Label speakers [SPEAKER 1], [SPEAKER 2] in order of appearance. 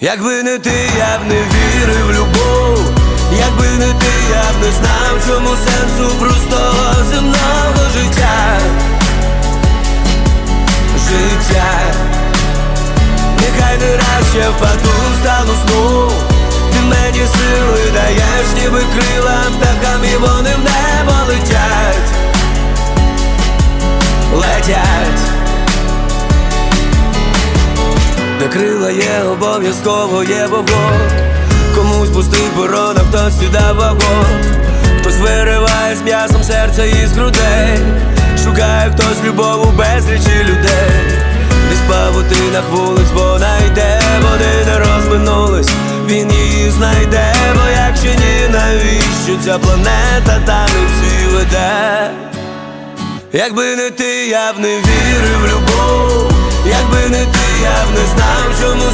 [SPEAKER 1] Якби не ти, я б не вірив в любов, якби не ти, я б не знав, чому сенсу простого земного життя. Життя, нехай не раз ще впаду, стану сну Ти мені сили даєш, ніби крила птахам, і вони в Крила є, обов'язково є вогонь. Комусь пустий борона, хтось сюди вагон. Хтось вириває з м'ясом серце із грудей. Шукає хтось любов у безлічі людей. Десь павутинах вулиць вона йде, вони не розминулись, він її знайде, бо якщо ні, навіщо ця планета та не всі веде? Якби не ти, я б не вірив в любов, я б не знав, чому